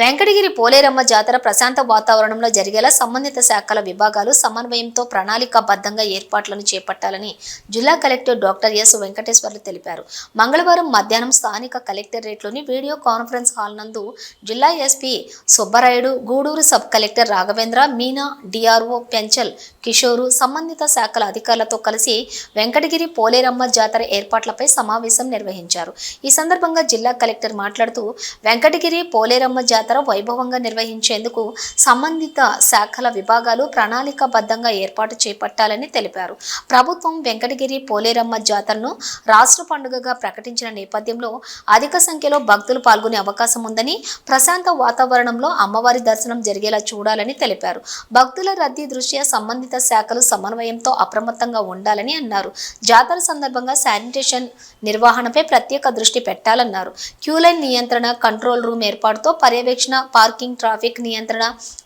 వెంకటగిరి పోలేరమ్మ జాతర ప్రశాంత వాతావరణంలో జరిగేలా సంబంధిత శాఖల విభాగాలు సమన్వయంతో ప్రణాళికాబద్ధంగా ఏర్పాట్లను చేపట్టాలని జిల్లా కలెక్టర్ డాక్టర్ ఎస్ వెంకటేశ్వర్లు తెలిపారు. మంగళవారం మధ్యాహ్నం స్థానిక కలెక్టరేట్లోని వీడియో కాన్ఫరెన్స్ హాల్ నందు జిల్లా SP Subbarayudu Gudur sub collector Raghavendra Meena DRO Penchal Kishore సంబంధిత శాఖల అధికారులతో కలిసి వెంకటగిరి పోలేరమ్మ జాతర ఏర్పాట్లపై సమావేశం నిర్వహించారు. ఈ సందర్భంగా జిల్లా కలెక్టర్ మాట్లాడుతూ వెంకటగిరి పోలేరమ్మ జాతర వైభవంగా నిర్వహించేందుకు సంబంధిత శాఖల విభాగాలు ప్రణాళికాబద్ధంగా ఏర్పాటు చేపట్టాలని తెలిపారు. ప్రభుత్వం వెంకటగిరి పోలేరమ్మ జాతరను రాష్ట్ర పండుగగా ప్రకటించిన నేపథ్యంలో అధిక సంఖ్యలో భక్తులు పాల్గొనే అవకాశం ఉందని ప్రశాంత వాతావరణంలో అమ్మవారి దర్శనం జరిగేలా చూడాలని తెలిపారు. భక్తుల రద్దీ దృష్ట్యా సంబంధిత శాఖలు సమన్వయంతో అప్రమత్తంగా ఉండాలని అన్నారు. జాతర సందర్భంగా శానిటేషన్ నిర్వహణపై ప్రత్యేక దృష్టి పెట్టాలన్నారు. క్యూలైన్ నియంత్రణ కంట్రోల్ రూమ్ ఏర్పాటుతో పర్యవేక్షణ పార్కింగ్ ట్రాఫిక్ నియంత్రణ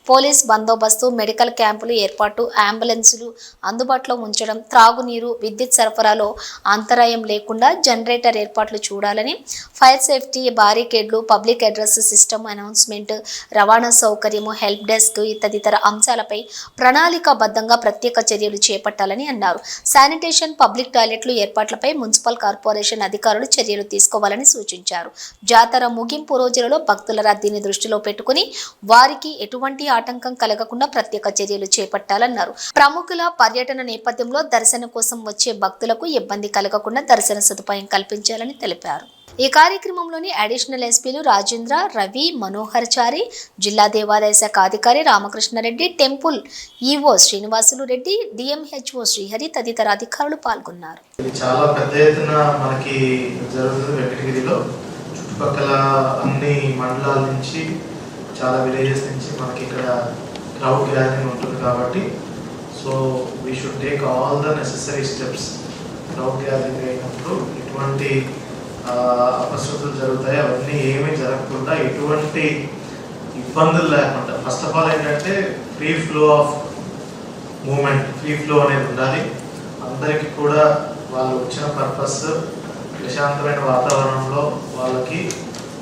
పోలీస్ బందోబస్తు మెడికల్ క్యాంపులు ఏర్పాటు అంబులెన్సులు అందుబాటులో ఉంచడం త్రాగునీరు విద్యుత్ సరఫరాలో అంతరాయం లేకుండా జనరేటర్ ఏర్పాట్లు చూడాలని ఫైర్ సేఫ్టీ బారికేడ్లు పబ్లిక్ అడ్రస్ సిస్టమ్ అనౌన్స్మెంట్ రవాణా సౌకర్యము హెల్ప్ డెస్క్ తదితర అంశాలపై ప్రణాళికాబద్ధంగా ప్రత్యేక చర్యలు చేపట్టాలని అన్నారు. శానిటేషన్ పబ్లిక్ టాయిలెట్లు ఏర్పాట్లపై మున్సిపల్ కార్పొరేషన్ అధికారులు చర్యలు తీసుకోవాలని సూచించారు. జాతర ముగింపు రోజులలో భక్తుల రద్దీని దృష్టిలో పెట్టుకుని వారికి ఎటువంటి ఆటంకం కలగకుండా ప్రత్యేక చర్యలు చేపట్టాలన్నారు. ప్రముఖుల పర్యటన నేపథ్యంలో దర్శనం కోసం వచ్చే భక్తులకు ఇబ్బంది కలగకుండా దర్శన సదుపాయం కల్పించాలని తెలిపారు. ఈ కార్యక్రమంలోని అడిషనల్ ఎస్పీలు రాజేంద్ర రవి మనోహర్ చారి జిల్లా దేవాదాయ శాఖ అధికారి Ramakrishna Reddy temple EO Srinivasulu Reddy DMHO Srihari తదితర అధికారులు పాల్గొన్నారు. చాలా పెద్ద ఎత్తున మనకి జరుగుతుంది వెంకటగిరిలో. చుట్టుపక్కల అన్ని మండలాల నుంచి చాలా విలేజెస్ నుంచి మనకి ఇక్కడ క్రౌడ్ గ్యాదరింగ్ ఉంటుంది కాబట్టి so we should take all the necessary steps crowd gathering అయినప్పుడు ఎటువంటి ఆ, అపశృతులు జరుగుతాయి అవన్నీ ఏమీ జరగకుండా ఎటువంటి ఇబ్బందులు లేకుండా ఫస్ట్ ఆఫ్ ఆల్ ఏంటంటే free flow of moment free flow అనేది ఉండాలి. అందరికీ కూడా వాళ్ళు వచ్చిన పర్పస్ ప్రశాంతమైన వాతావరణంలో వాళ్ళకి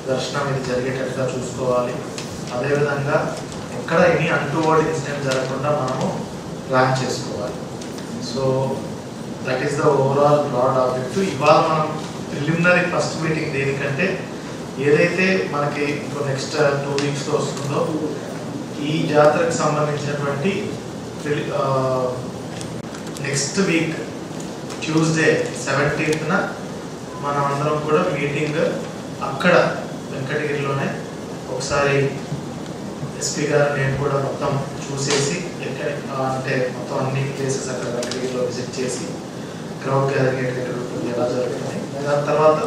దర్శనం ఇది జరిగేటట్టుగా చూసుకోవాలి. అదేవిధంగా ఎక్కడ ఎనీ అంటువర్డ్ ఇన్సిడెంట్ జరగకుండా మనము ప్లాన్ చేసుకోవాలి. So that is the overall broad objective ఇవాళ మనం ప్రిలిమినరీ ఫస్ట్ మీటింగ్ దేనికంటే ఏదైతే మనకి ఇంకో నెక్స్ట్ టూ వీక్స్లో వస్తుందో ఈ జాతరకు సంబంధించినటువంటి నెక్స్ట్ వీక్ ట్యూస్డే సెవెంటీన్త్న మనం అందరం కూడా మీటింగ్ అక్కడ వెంకటగిరిలోనే ఒకసారి ఎస్పీ గారు నేను కూడా మొత్తం చూసేసి ఎక్కడ అంటే మొత్తం అన్ని ప్లేసెస్ అక్కడ వెంకటగిరిలో విజిట్ చేసి గ్రౌండ్ గ్యాదరింగ్ ఎక్కడ ఉంటుంది ఎలా జరుగుతుంది. దాని తర్వాత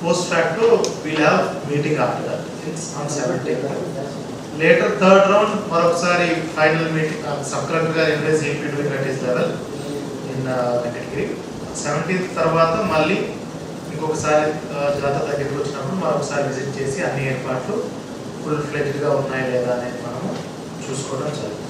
post fact we'll have meeting after that on seventeen later third round మరొకసారి ఫైనల్ మీటింగ్ సబ్ కలెక్టర్ గారు ఇన్వైజ్ AP doing at level in Venkatagiri seventeenth తర్వాత మళ్ళీ ఇంకొకసారి జాతర దగ్గరికి వచ్చినప్పుడు మరొకసారి విజిట్ చేసి అన్ని ఏర్పాట్లు ఫుల్ ఫ్లెడ్గా ఉన్నాయి లేదా అనేది మనము చూసుకోవడం జరుగుతుంది.